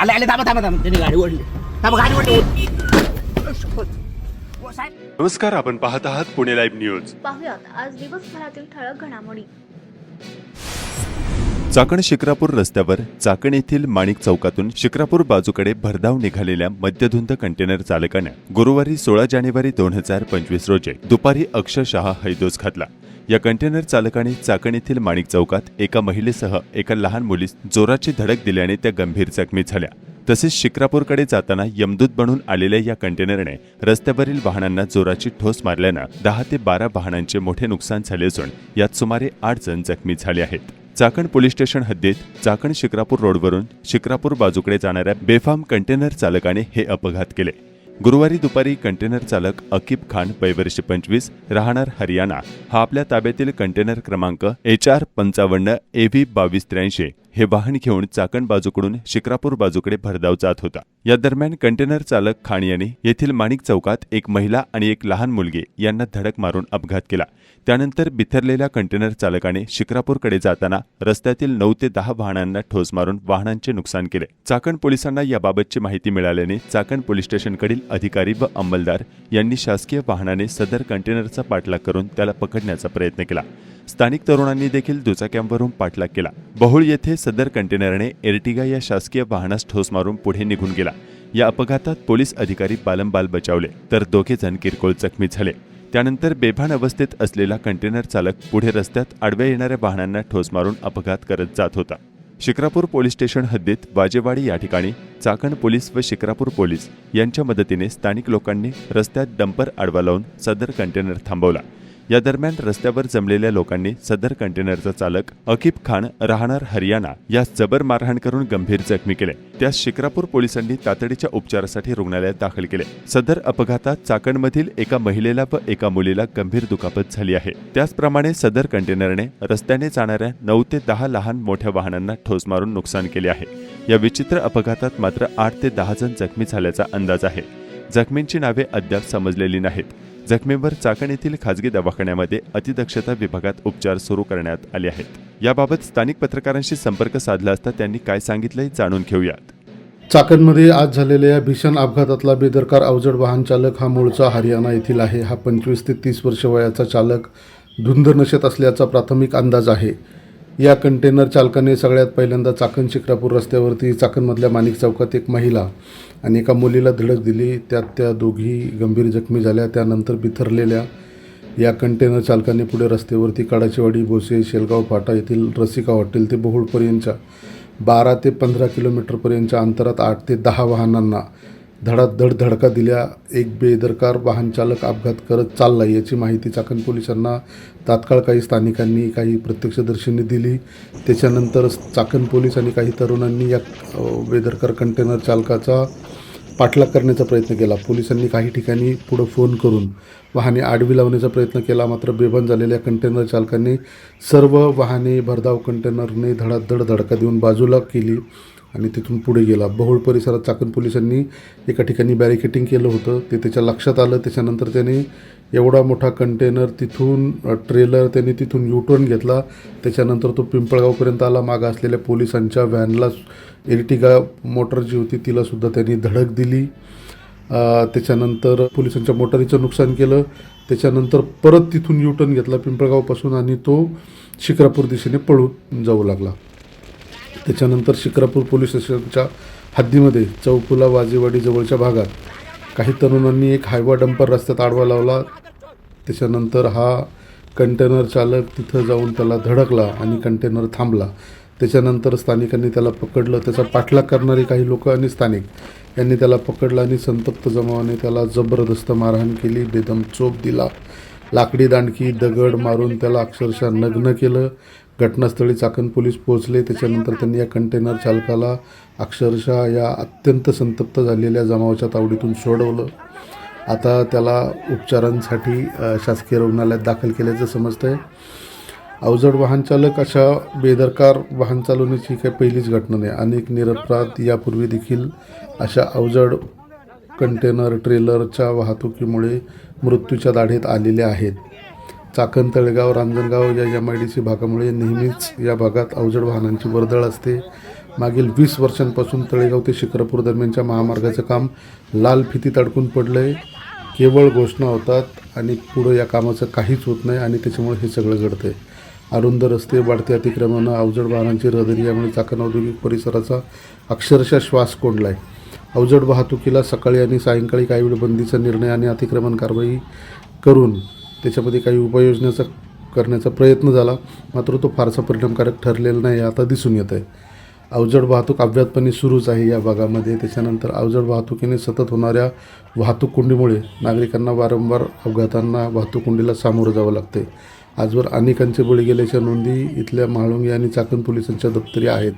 आले आले थांबा थांबा थांबा. त्यांनी गाडी ओढली. थांबा गाडी ओढली. ओ, साहेब. नमस्कार आपण पाहत आहात पुणे लाईव्ह न्यूज. पाहुयात आज दिवसभरातील ठळक घडामोडी. चाकण शिक्रापूर रस्त्यावर चाकण येथील माणिक चौकातून शिक्रापूर बाजूकडे भरधाव निघालेल्या मद्यधुंद कंटेनर चालकानं गुरुवारी सोळा जानेवारी दोन हजार पंचवीस रोजी दुपारी अक्षरशः हैदोस घातला. या कंटेनर चालकाने चाकण येथील माणिक चौकात एका महिलेसह एका लहान मुलीस जोराची धडक दिल्याने त्या गंभीर जखमी झाल्या. तसेच शिक्रापूरकडे जाताना यमदूत बनून आलेल्या या कंटेनरने रस्त्यावरील वाहनांना जोराची ठोस मारल्यानं दहा ते बारा वाहनांचे मोठे नुकसान झाले असून यात सुमारे आठ जण जखमी झाले आहेत. चाकण पोलीस स्टेशन हद्दीत चाकण शिक्रापूर रोडवरून शिक्रापूर बाजूकडे जाणाऱ्या बेफाम कंटेनर चालकाने हे अपघात केले. गुरुवारी दुपारी कंटेनर चालक अकीब खान वयवर्षी पंचवीस राहणार हरियाणा. हा आपल्या ताब्यातील कंटेनर क्रमांक एच आर पंचावन्न ए व्ही बावीस त्र्याऐंशी. हे वाहन घेऊन चाकण बाजूकडून शिक्रापूर बाजूकडे भरधाव जात होता. या दरम्यान कंटेनर चालक खाण याने येथील माणिक चौकात एक महिला आणि एक लहान मुलगी यांना धडक मारून अपघात केला. त्यानंतर बिथरलेल्या कंटेनर चालकाने शिक्रापूरकडे जाताना रस्त्यातील नऊ ते दहा वाहनांना ठोस मारून वाहनांचे नुकसान केले. चाकण पोलिसांना याबाबतची माहिती मिळाल्याने चाकण पोलीस स्टेशनकडील अधिकारी व अंमलदार यांनी शासकीय वाहनाने सदर कंटेनरचा पाठलाग करून त्याला पकडण्याचा प्रयत्न केला. स्थानिक तरुणांनी देखील दुचाक्यांवरून पाठलाग केला. बहुळ येथे सदर कंटेनरने एर्टिगा या शासकीय वाहनास ठोस मारून पुढे निघून गेला. या अपघातात पोलीस अधिकारी बालंबाल बचावले तर दोघे जण किरकोळ जखमी झाले. त्यानंतर बेभान अवस्थेत असलेला कंटेनर चालक पुढे रस्त्यात आडव्या येणाऱ्या वाहनांना ठोस मारून अपघात करत जात होता. शिक्रापूर पोलीस स्टेशन हद्दीत वाजेवाडी या ठिकाणी चाकण पोलीस व शिक्रापूर पोलीस यांच्या मदतीने स्थानिक लोकांनी रस्त्यात डंपर आडवा लावून सदर कंटेनर थांबवला. या दरम्यान रस्त्यावर जमलेल्या लोकांनी सदर कंटेनरचा चालक अकिब खान राहणार हरियाणा यास जबर मारहाण करून गंभीर जखमी केले. त्यास शिक्रापूर पोलिसांनी तातडीच्या उपचारासाठी रुग्णालयात दाखल केले. सदर अपघातात चाकणमधील एका महिलेला व एका मुलीला गंभीर दुखापत झाली आहे. त्याचप्रमाणे सदर कंटेनरने रस्त्याने जाणाऱ्या नऊ ते दहा लहान मोठ्या वाहनांना ठोस मारून नुकसान केले आहे. या विचित्र अपघातात मात्र आठ ते दहा जण जखमी झाल्याचा अंदाज आहे. जखमींची नावे अद्याप समजलेली नाहीत. जखमीवर चाकण येथील खाजगी दवाखान्यामध्ये अतिदक्षता विभागात उपचार सुरू करण्यात आले आहेत. याबाबत स्थानिक पत्रकारांशी संपर्क साधला असता त्यांनी काय सांगितलंय जाणून घेऊयात. चाकणमध्ये आज झालेल्या या भीषण अपघातातला बेदरकार अवजड वाहन चालक हा मूळचा हरियाणा येथील आहे. हा पंचवीस ते तीस वर्ष वयाचा चालक धुंद नशेत असल्याचा प्राथमिक अंदाज आहे. या कंटेनर चालकाने सगळ्यात पहिल्यांदा चाकण शिक्रापूर रस्त्यावरती चाकणमधल्या माणिक चौकात एक महिला आणि एका मुलीला धडक दिली. त्यात त्या दोघी गंभीर जखमी झाल्या. त्यानंतर बिथरलेल्या या कंटेनर चालकाने पुढे रस्त्यावरती कडाचेवाडी भोसे शेलगाव फाटा येथील रसिका हॉटेल ते बहुळपर्यंतच्या बारा ते पंधरा किलोमीटरपर्यंतच्या अंतरात आठ ते दहा वाहनांना धडाधड धडका दिल्या. एक बेदरकार वाहनचालक अपघात करत चालला याची माहिती चाकण पोलिसांना तात्काळ काही स्थानिकांनी काही प्रत्यक्षदर्शींनी दिली. त्याच्यानंतर चाकण पोलीस आणि काही तरुणांनी या बेदरकार कंटेनर चालकाचा पाठलाग करण्याचा प्रयत्न केला. पोलिसांनी काही ठिकाणी पुढं फोन करून वाहने आडवी लावण्याचा प्रयत्न केला. मात्र बेभान झालेल्या कंटेनर चालकांनी सर्व वाहने भरधाव कंटेनरने धडाधड धडका देऊन बाजूला केली. आणि तिथून पुढे गेला. बहुळ परिसरात चाकण पोलिसांनी एका ठिकाणी बॅरिकेटिंग केलं होतं. ते त्याच्या लक्षात आलं. त्याच्यानंतर त्याने एवढा मोठा कंटेनर तिथून ट्रेलर त्याने तिथून युटर्न घेतला. त्याच्यानंतर तो पिंपळगावपर्यंत आला. मागं असलेल्या पोलिसांच्या व्हॅनला एर्टिगा मोटर जी होती तिलासुद्धा त्यांनी धडक दिली. त्याच्यानंतर पोलिसांच्या मोटारीचं नुकसान केलं. त्याच्यानंतर परत तिथून युटर्न घेतला पिंपळगावपासून आणि तो शिक्रापूर दिशेने पळून जाऊ लागला. त्याच्यानंतर शिक्रापूर पोलीस स्टेशनच्या हद्दीमध्ये चौकुला वाजेवाडी जवळच्या भागात काही तरुणांनी एक हायवा डंपर रस्त्यात आडवा लावला. त्याच्यानंतर हा कंटेनर चालक तिथं जाऊन त्याला धडकला आणि कंटेनर थांबला. त्याच्यानंतर स्थानिकांनी त्याला पकडलं. त्याचा पाठलाग करणारे काही लोक आणि स्थानिक यांनी त्याला पकडलं आणि संतप्त जमावाने त्याला जबरदस्त मारहाण केली. बेदम चोप दिला. लाकडी दांडकी दगड मारून त्याला अक्षरशः नग्न केलं. घटनास्थळी चाकण पोलीस पोहोचले. त्याच्यानंतर त्यांनी या कंटेनर चालकाला अक्षरशः या अत्यंत संतप्त झालेल्या जमावाच्या तावडीतून सोडवलं. आता त्याला उपचारांसाठी शासकीय रुग्णालयात दाखल केल्याचं समजतं आहे अवजड वाहनचालक अशा बेदरकार वाहन चालवण्याची काही पहिलीच घटना नाही. अनेक निरपराध यापूर्वी देखील अशा अवजड कंटेनर ट्रेलरच्या वाहतुकीमुळे मृत्यूच्या दाढेत आलेले आहेत. चाकण तळेगाव रांजणगाव या एम आय डी सी भागामुळे नेहमीच या भागात अवजड वाहनांची वर्दळ असते. मागील वीस वर्षांपासून तळेगाव ते शिखरपूर दरम्यानच्या महामार्गाचं काम लाल फितीत अडकून पडलं आहे केवळ घोषणा होतात आणि पुढं या कामाचं काहीच होत नाही आणि त्याच्यामुळे हे सगळं घडतं आहे अरुंद रस्ते वाढते अतिक्रमणं अवजड वाहनांची रहदारी यामुळे चाकण औद्योगिक परिसराचा अक्षरशः श्वास कोंडला आहे अवजड वाहतुकीला सकाळी आणि सायंकाळी काही वेळ बंदीचा निर्णय आणि अतिक्रमण कारवाई करून त्याच्यामध्ये काही उपाययोजनाचा करण्याचा प्रयत्न झाला. मात्र तो फारसा परिणामकारक ठरलेला नाही आता दिसून येत आहे. अवजड वाहतूक अव्यातपणे सुरूच आहे या भागामध्ये. त्याच्यानंतर अवजड वाहतुकीने सतत होणाऱ्या वाहतूक कोंडीमुळे नागरिकांना वारंवार अपघातांना वाहतूक कोंडीला सामोरं जावं लागते आजवर अनेकांचे बळी गेल्याच्या नोंदी इथल्या म्हाळुंगी आणि चाकण पोलिसांच्या दप्तरी आहेत.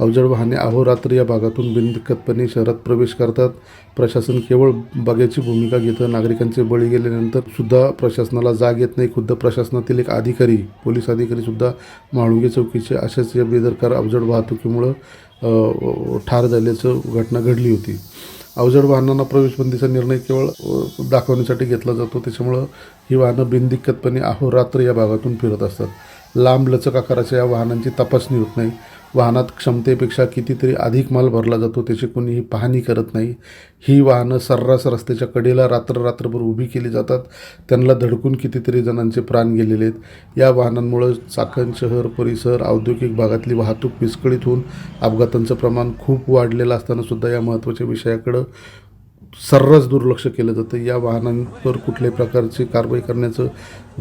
अवजड वाहने अहोरात्र या भागातून बिनदिक्कतपणे शहरात प्रवेश करतात. प्रशासन केवळ बघ्याची भूमिका घेतं नागरिकांचे बळी गेल्यानंतर सुद्धा प्रशासनाला जाग येत नाही. खुद्द प्रशासनातील एक अधिकारी पोलीस अधिकारी सुद्धा म्हाळुंगे चौकीचे अशाच या बेदरकार अवजड वाहतुकीमुळं ठार झाल्याचं घटना घडली होती. अवजड वाहनांना प्रवेशबंदीचा निर्णय केवळ दाखवण्यासाठी घेतला जातो. त्याच्यामुळं ही वाहनं बिनदिक्कतपणे अहोरात्र या भागातून फिरत असतात. लांब लचक आकाराच्या या वाहनांची तपासणी होत नाही. वाहनात क्षमतेपेक्षा कितीतरी अधिक माल भरला जातो त्याची कोणीही पाहणी करत नाही. ही वाहनं सर्रास रस्त्याच्या कडेला रात्र रात्रभर उभी केली जातात. त्यांना धडकून कितीतरी जणांचे प्राण गेलेले आहेत. या वाहनांमुळं चाकण शहर परिसर औद्योगिक भागातली वाहतूक विस्कळीत होऊन अपघातांचं प्रमाण खूप वाढलेलं असतानासुद्धा या महत्त्वाच्या विषयाकडं सर्रास दुर्लक्ष केलं जातं. या वाहनांवर कुठल्याही प्रकारची कारवाई करण्याचं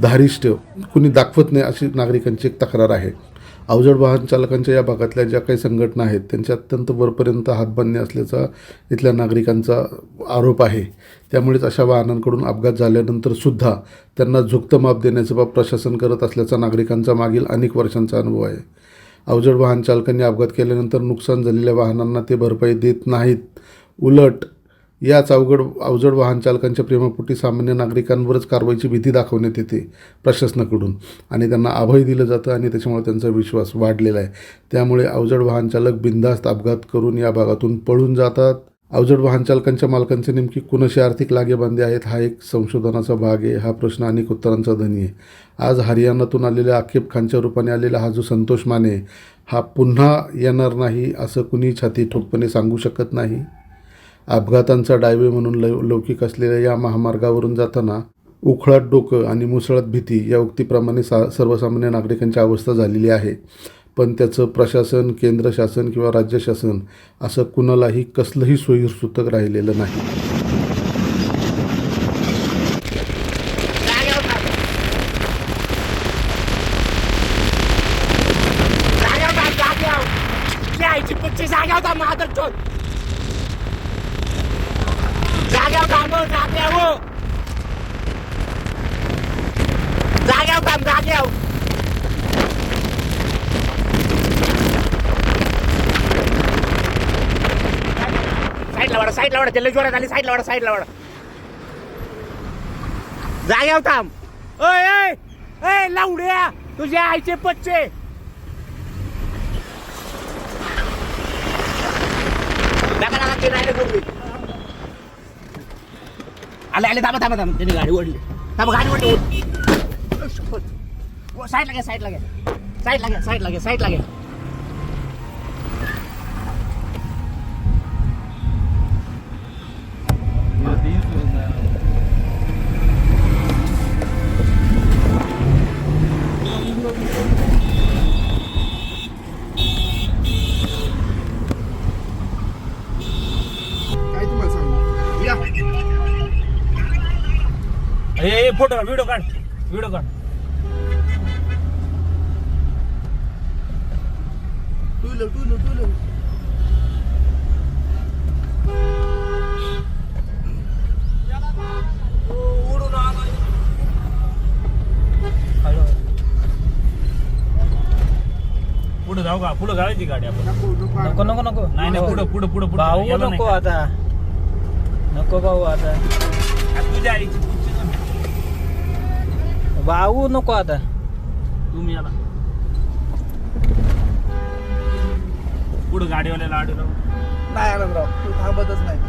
धारिष्ट्य कुणी दाखवत नाही अशी नागरिकांची एक तक्रार आहे. अवजड वाहन चालकांच्या या भागातल्या ज्या काही संघटना आहेत त्यांच्या अत्यंत वरपर्यंत हातबांधणे असल्याचा इथल्या नागरिकांचा आरोप आहे. त्यामुळेच अशा वाहनांकडून अपघात झाल्यानंतर सुद्धा त्यांना झुकतं माप देण्याचं बाब प्रशासन करत असल्याचा नागरिकांचा मागील अनेक वर्षांचा अनुभव आहे. अवजड वाहन चालकांनी अपघात केल्यानंतर नुकसान झालेल्या वाहनांना ते भरपाई देत नाहीत. उलट याच अवघड अवजड वाहन चालकांच्या प्रेमापोटी सामान्य नागरिकांवरच कारवाईची भीती दाखवण्यात येते प्रशासनाकडून. आणि त्यांना अभय दिलं जातं आणि त्याच्यामुळे त्यांचा विश्वास वाढलेला आहे. त्यामुळे अवजड वाहन चालक बिनधास्त अपघात करून या भागातून पळून जातात. अवजड वाहन चालकांच्या मालकांचे नेमकी कुणाशी आर्थिक लागेबांधे आहेत हा एक संशोधनाचा भाग आहे हा प्रश्न अनेक उत्तरांचा धनी आहे. आज हरियाणातून आलेल्या आकिब खानच्या रूपाने आलेला हा जो संतोष माने हा पुन्हा येणार नाही असं कुणी छाती ठोकपणे सांगू शकत नाही? अपघातांचा डायवे म्हणून लौ लौकिक असलेल्या या महामार्गावरून जाताना उखळत डोकं आणि मुसळत भीती या उक्तीप्रमाणे सा सर्वसामान्य नागरिकांची अवस्था झालेली आहे. पण त्याचं प्रशासन केंद्र शासन किंवा राज्य शासन असं कुणालाही कसलंही सोयीसूतक राहिलेलं नाही. जागेवर थांब. जागेवर थांब, जागेवर. त्या आईची पुच्ची जागेवर थांब, माधर चोर. जागेवर थांब, हो, जागेवर. जागेवर थांब, जागेवर. साईडला वाडा साईडला वाडा त्याला जोरात आली साईडला वाडा साईडला वाडा जाग्यावर थांब ओय ओय ओय लावड्या तुझ्या आईचे पच्चे नका नका ते राहिले आले आले थांबा थांबा थांबा. त्यांनी गाडी ओढली. थांबा गाडी ओढली. साईडला घ्या साईडला घ्या. साईडला घ्या साईडला घ्या साईडला घ्या. ए फोटो व्हिडिओ काढ. व्हिडिओ काढ. Two wheeler two wheeler two wheeler पुढे जाऊ का? पुढे घालायची गाडी आपण. नको नको नको. नको नको नाही नाही पुढे पुढे पुढे पुढे भाऊ याला नाही नको का? आता. नको भाऊ आता. आ, तुझ्या आईची पुच्ची ना. भाऊ नको आता. तुम्ही याला पुढे गाडीवाल्याला आडू लावू. नाही आनंदराव तू थांबतच नाही.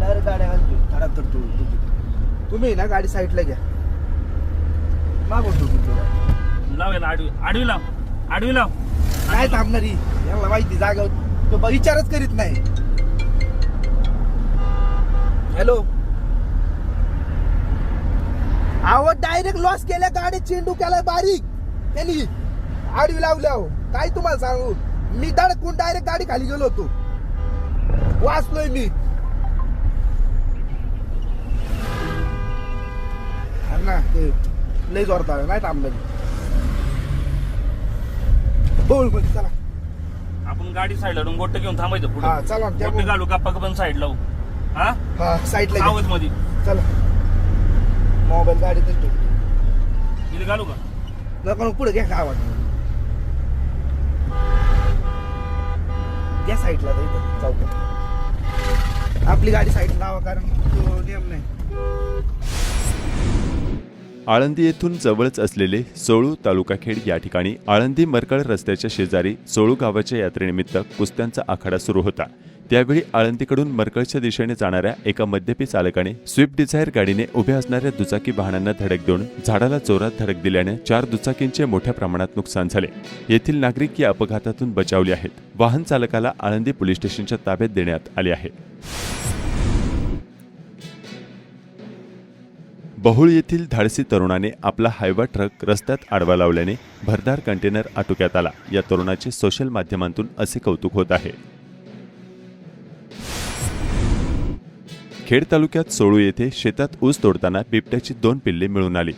डायरेक्ट गाड्या घालतो खराब तर तू तू- तुम्ही ना गाडी साईडला घ्या. मागून तू तू लाव याला आडवी आडवी लाव आडवी लाव. काय थांबणारी? याला माहिती जागा तो बा- विचारच करीत नाही. हॅलो अहो डायरेक्ट लॉस केल्या गाडी चेंडू केलाय बारीक. त्यांनी आडवी लावल्या हो काय तुम्हाला सांगू? मी धडकून डायरेक्ट गाडी खाली गेलो होतो. वाचलोय मी. अरे ना ते लय जोरदार नाही थांबलं बोल बोल चला. आपण गाडी साईड लावून गोट घेऊन थांबायचं हा पुढे चला त्या गोट घालू? का पग पण साईड लावू हा? हा साईडला घे. सावधमध्ये चला. मोबाईल गाडीतच ठेव इथे घालू का? नको पुढे घ्या का आवाज? घ्या साईडला जा इथं चौकात. आपली गाडी साईड लावा कारण तो नियम नाही. आळंदी येथून जवळच असलेले सोळू तालुकाखेड या ठिकाणी आळंदी मरकळ रस्त्याच्या शेजारी सोळू गावाच्या यात्रेनिमित्त कुस्त्यांचा आखाडा सुरू होता. त्यावेळी आळंदीकडून मरकळच्या दिशेने जाणाऱ्या एका मद्यपी चालकाने स्विफ्ट डिझायर गाडीने उभ्या असणाऱ्या दुचाकी वाहनांना धडक देऊन झाडाला जोरात धडक दिल्याने चार दुचाकींचे मोठ्या प्रमाणात नुकसान झाले. येथील नागरिक या अपघातातून बचावले आहेत. वाहन चालकाला आळंदी पोलीस स्टेशनच्या ताब्यात देण्यात आले आहे. बहुळ येथील धाडसी तरुणाने आपला हायवा ट्रक रस्त्यात आडवा लावल्याने भरदार कंटेनर आटोक्यात आला. या तरुणाचे सोशल माध्यमांतून असे कौतुक होत आहे. खेड तालुक्यात सोळू येथे शेतात ऊस तोडताना बिबट्याची दोन पिल्ले मिळून आली.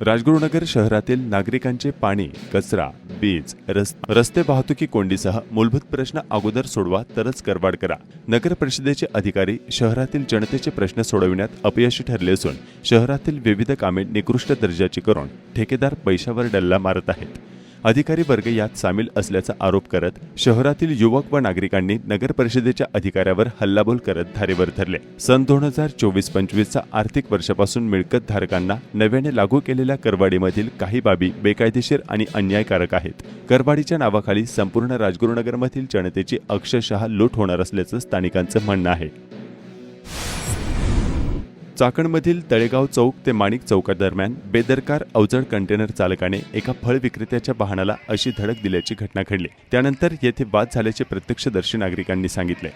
राजगुरुनगर शहरातील नागरिकांचे पाणी कचरा बीज रस्ते वाहतुकी कोंडीसह मूलभूत प्रश्न अगोदर सोडवा तरच करवाड करा. नगर परिषदेचे अधिकारी शहरातील जनतेचे प्रश्न सोडविण्यात अपयशी ठरले असून शहरातील विविध कामे निकृष्ट दर्जाची करून ठेकेदार पैशावर डल्ला मारत आहेत. अधिकारी वर्ग यात सामील असल्याचा आरोप करत शहरातील युवक व नागरिकांनी नगर परिषदेच्या अधिकाऱ्यावर हल्लाबोल करत धारेवर धरले. सन दोन हजार चोवीस पंचवीसचा आर्थिक वर्षापासून मिळकत धारकांना नव्याने लागू केलेल्या करवाडीमधील काही बाबी बेकायदेशीर आणि अन्यायकारक आहेत. करवाडीच्या नावाखाली संपूर्ण राजगुरुनगरमधील जनतेची अक्षरशः लूट होणार असल्याचं स्थानिकांचं म्हणणं आहे. चाकणमधील तळेगाव चौक ते माणिक चौकादरम्यान बेदरकार अवजड कंटेनर चालकाने एका फळ विक्रेत्याच्या वाहनाला अशी धडक दिल्याची घटना घडली. त्यानंतर येथे वाद झाल्याचे प्रत्यक्षदर्शी नागरिकांनी सांगितले.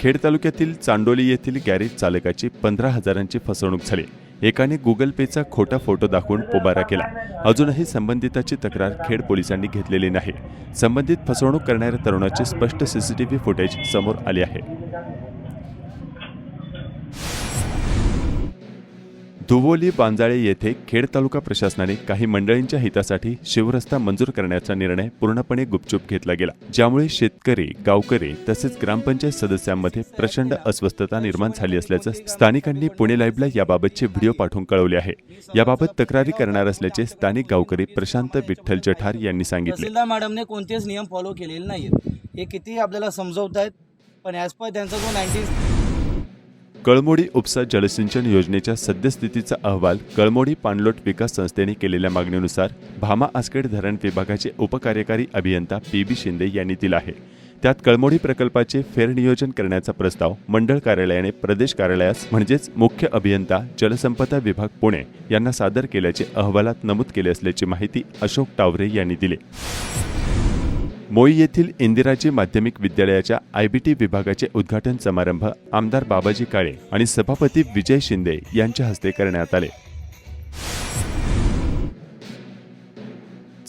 खेड तालुक्यातील चांडोली येथील गॅरेज चालकाची पंधरा हजारांची फसवणूक झाली. एकाने गुगल पेचा खोटा फोटो दाखवून पोबारा केला. अजूनही संबंधिताची तक्रार खेड पोलिसांनी घेतलेली नाही. संबंधित फसवणूक करणाऱ्या तरुणाचे स्पष्ट सीसीटीव्ही फुटेज समोर आले आहे. धुवोली बांजाळे येथे खेड तालुका प्रशासनाने काही मंडळींच्या हितासाठी शिवरस्ता मंजूर करण्याचा निर्णय पूर्णपणे गुपचूप घेतला गेला ज्यामुळे शेतकरी गावकरी तसेच ग्रामपंचायत सदस्यांमध्ये प्रचंड अस्वस्थता निर्माण झाली असल्याचं स्थानिकांनी पुणे लाईव्हला याबाबतचे व्हिडिओ पाठवून कळवले आहे. याबाबत तक्रारी करणार असल्याचे स्थानिक गावकरी प्रशांत विठ्ठल जठार यांनी सांगितले. मॅडमने कोणतेच नियम फॉलो केलेले नाहीत हे किती आपल्याला समजवत आहेत पण ॲज पर त्यांचा जो नाईन्टीन कळमोडी उपसा जलसिंचन योजनेच्या सद्यस्थितीचा अहवाल कळमोडी पाणलोट विकास संस्थेने केलेल्या मागणीनुसार भामा आसखेड धरण विभागाचे उपकार्यकारी अभियंता पी बी शिंदे यांनी दिला आहे. त्यात कळमोडी प्रकल्पाचे फेरनियोजन करण्याचा प्रस्ताव मंडळ कार्यालयाने प्रदेश कार्यालयास म्हणजेच मुख्य अभियंता जलसंपदा विभाग पुणे यांना सादर केल्याचे अहवालात नमूद केले असल्याची माहिती अशोक टावरे यांनी दिली. मोई येथील इंदिराजी माध्यमिक विद्यालयाच्या आयबीटी विभागाचे उद्घाटन समारंभ आमदार बाबाजी काळे आणि सभापती विजय शिंदे यांच्या हस्ते करण्यात आले.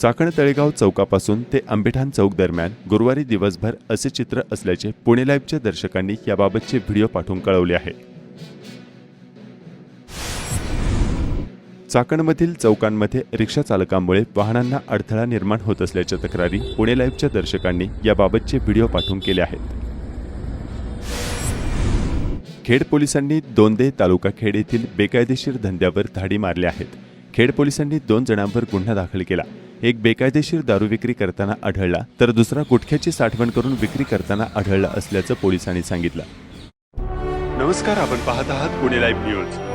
चाकण तळेगाव चौकापासून ते आंबेठाण चौक दरम्यान गुरुवारी दिवसभर असे चित्र असल्याचे पुणे लाईव्हच्या दर्शकांनी याबाबतचे व्हिडिओ पाठवून कळवले आहे. चाकणमधील चौकांमध्ये रिक्षा चालकांमुळे वाहनांना अडथळा निर्माण होत असल्याच्या तक्रारी पुणे लाईव्हच्या दर्शकांनी याबाबतचे व्हिडिओ पाठवून केले आहेत. खेड पोलिसांनी दोंदे तालुका खेड येथील बेकायदेशीर धंद्यावर धाडी मारल्या आहेत. खेड पोलिसांनी दोन जणांवर गुन्हा दाखल केला. एक बेकायदेशीर दारू विक्री करताना आढळला तर दुसरा गुटख्याची साठवण करून विक्री करताना आढळला असल्याचं पोलिसांनी सांगितलं. नमस्कार आपण पाहत आहात पुणे लाईव्ह न्यूज.